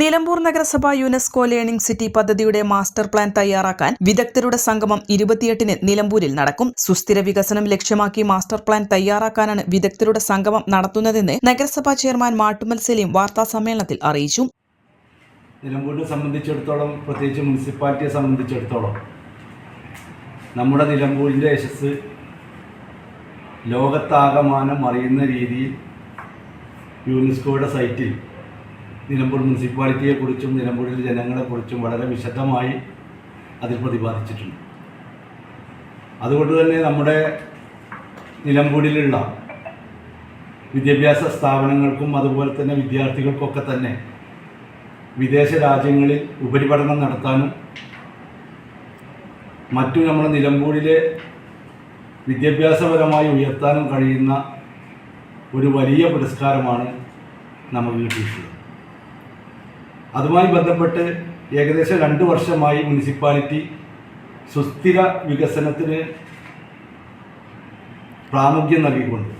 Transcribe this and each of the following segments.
Nilambur നഗരസഭ UNESCO learning city പദ്ധതിയുടെ master plan തയ്യാറാക്കാൻ വിദഗ്ധരുടെ സംഗമം ഇരുപത്തിയെട്ടിന് നിലമ്പൂരിൽ നടക്കും. സുസ്ഥിര വികസനം ലക്ഷ്യമാക്കി മാസ്റ്റർ പ്ലാൻ തയ്യാറാക്കാനാണ് വിദഗ്ധരുടെ സംഗമം നടത്തുന്നതെന്ന് നഗരസഭാ ചെയർമാൻ മാട്ടുമൽ സലീം വാർത്താ സമ്മേളനത്തിൽ അറിയിച്ചു. നിലമ്പൂരിനെ സംബന്ധിച്ചിടത്തോളം പ്രത്യേകിച്ച് മുനിസിപ്പാലിറ്റിയെ സംബന്ധിച്ചിടത്തോളം നമ്മുടെ നിലമ്പൂരിന്റെ യശസ് ലോകത്താകമാനം അറിയുന്ന രീതിയിൽ യുനെസ്കോയുടെ സൈറ്റിൽ നിലമ്പൂർ മുനിസിപ്പാലിറ്റിയെക്കുറിച്ചും നിലമ്പൂരിലെ ജനങ്ങളെക്കുറിച്ചും വളരെ വിശദമായി അതിൽ പ്രതിപാദിച്ചിട്ടുണ്ട്. അതുകൊണ്ട് തന്നെ നമ്മുടെ നിലമ്പൂരിലുള്ള വിദ്യാഭ്യാസ സ്ഥാപനങ്ങൾക്കും അതുപോലെ തന്നെ വിദ്യാർത്ഥികൾക്കൊക്കെ തന്നെ വിദേശ രാജ്യങ്ങളിൽ ഉപരിപഠനം നടത്താനും മറ്റു നമ്മുടെ നിലമ്പൂരിലെ വിദ്യാഭ്യാസപരമായി ഉയർത്താനും കഴിയുന്ന ഒരു വലിയ പുരസ്കാരമാണ് നമുക്ക് കിട്ടിയിട്ടുള്ളത്. അതുമായി ബന്ധപ്പെട്ട് ഏകദേശം രണ്ട് വർഷമായി മുനിസിപ്പാലിറ്റി സുസ്ഥിര വികസനത്തിന് പ്രാമുഖ്യം നൽകിക്കൊണ്ട്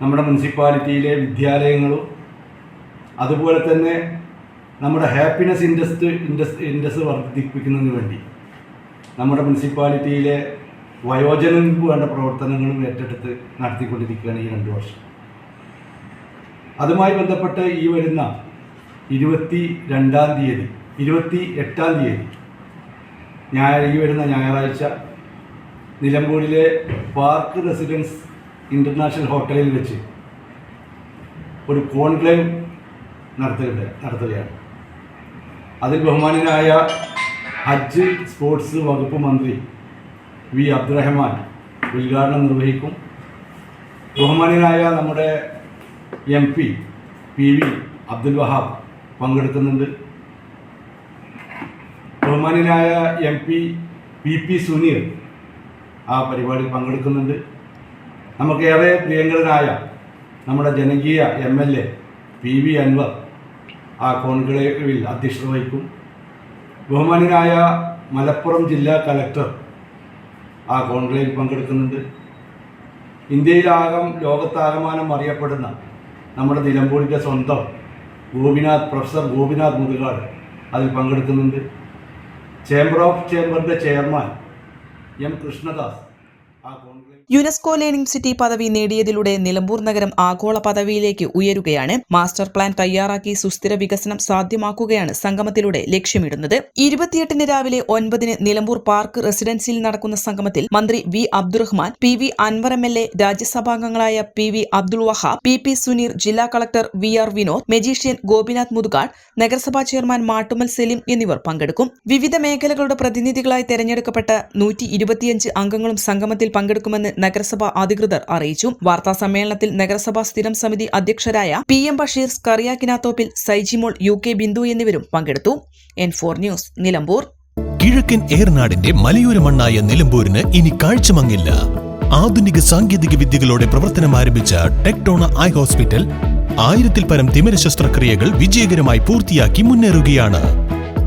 നമ്മുടെ മുനിസിപ്പാലിറ്റിയിലെ വിദ്യാലയങ്ങളും അതുപോലെ തന്നെ നമ്മുടെ ഹാപ്പിനെസ് ഇൻഡസ്റ്റ് ഇൻഡസ് ഇൻഡസ് വർദ്ധിപ്പിക്കുന്നതിന് വേണ്ടി നമ്മുടെ മുനിസിപ്പാലിറ്റിയിലെ വയോജനങ്ങൾക്ക് വേണ്ട പ്രവർത്തനങ്ങളും ഏറ്റെടുത്ത് നടത്തിക്കൊണ്ടിരിക്കുകയാണ് ഈ രണ്ട് വർഷം. അതുമായി ബന്ധപ്പെട്ട് ഈ വരുന്ന ഇരുപത്തി രണ്ടാം തീയതി ഇരുപത്തി എട്ടാം തീയതി. ഞായർ ഈ വരുന്ന ഞായറാഴ്ച നിലമ്പൂരിലെ പാർക്ക് റെസിഡൻസ് ഇന്റർനാഷണൽ ഹോട്ടലിൽ വെച്ച് ഒരു കോൺക്ലേവ് നടത്തുക നടത്തുകയാണ്. അതിൽ ബഹുമാനനായ ഹജ്ജ് സ്പോർട്സ് വകുപ്പ് മന്ത്രി വി. അബ്ദുറഹ്മാൻ ഉദ്ഘാടനം നിർവഹിക്കും. ബഹുമാനനായ നമ്മുടെ M P P V Abdul Wahab പങ്കെടുക്കുന്നുണ്ട്. ബഹുമാനായ M P P P Suneer ആ പരിപാടിയിൽ പങ്കെടുക്കുന്നുണ്ട്. നമുക്കേറെ പ്രിയങ്കരനായ നമ്മുടെ ജനകീയ M L A P V Anvar ആ കോൺക്ലേവിൽ അധ്യക്ഷത വഹിക്കും. ബഹുമാനായ മലപ്പുറം ജില്ലാ കലക്ടർ ആ കോൺക്ലേവിൽ പങ്കെടുക്കുന്നുണ്ട്. ഇന്ത്യയിലാകം ലോകത്താകമാനം അറിയപ്പെടുന്ന നമ്മുടെ നിലമ്പൂരിന്റെ സ്വന്തം ഗോപിനാഥ് പ്രൊഫസർ ഗോപിനാഥ് മുതുകാട് അതിൽ പങ്കെടുക്കുന്നുണ്ട്. ചേംബർ ഓഫ് ചേംബറിന്റെ ചെയർമാൻ എം കൃഷ്ണദാസ്. ആ യുനെസ്കോ ലേണിംഗ് സിറ്റി പദവി നേടിയതിലൂടെ നിലമ്പൂർ നഗരം ആഗോള പദവിയിലേക്ക് ഉയരുകയാണ്. മാസ്റ്റർ പ്ലാൻ തയ്യാറാക്കി സുസ്ഥിര വികസനം സാധ്യമാക്കുകയാണ് സംഗമത്തിലൂടെ ലക്ഷ്യമിടുന്നത്. ഇരുപത്തിയെട്ടിന് രാവിലെ ഒൻപതിന് നിലമ്പൂർ പാർക്ക് റെസിഡൻസിയിൽ നടക്കുന്ന സംഗമത്തിൽ മന്ത്രി V Abdurahman P V Anvar M L A രാജ്യസഭാംഗങ്ങളായ P V Abdul Wahab P P Suneer ജില്ലാ collector V R Vinod magician Gopinath Muthukad നഗരസഭാ ചെയർമാൻ മാട്ടുമൽ സലീം എന്നിവർ പങ്കെടുക്കും. വിവിധ മേഖലകളുടെ പ്രതിനിധികളായി തെരഞ്ഞെടുക്കപ്പെട്ട നൂറ്റി ഇരുപത്തിയഞ്ച് അംഗങ്ങളും സംഗമത്തിൽ പങ്കെടുക്കുമെന്ന് നഗരസഭ അധികൃതർ അറിയിച്ചു. വാർത്താ സമ്മേളനത്തിൽ നഗരസഭാ സ്ഥിരം സമിതി അധ്യക്ഷരായ P M Basheer Scaria Kinathoppil Saijimol U K Bindu എന്നിവരും പങ്കെടുത്തു. N four news Nilambur. കിഴക്കൻ ഏർനാടിന്റെ മലയോര മണ്ണായ നിലമ്പൂരിന് ഇനി കാഴ്ചമങ്ങില്ല. ആധുനിക സാങ്കേതിക വിദ്യകളോടെ പ്രവർത്തനം ആരംഭിച്ച ടെക്ടോണ ഐ ഹോസ്പിറ്റൽ ആയിരത്തിൽ പരം തിമിര ശസ്ത്രക്രിയകൾ വിജയകരമായി പൂർത്തിയാക്കി മുന്നേറുകയാണ്.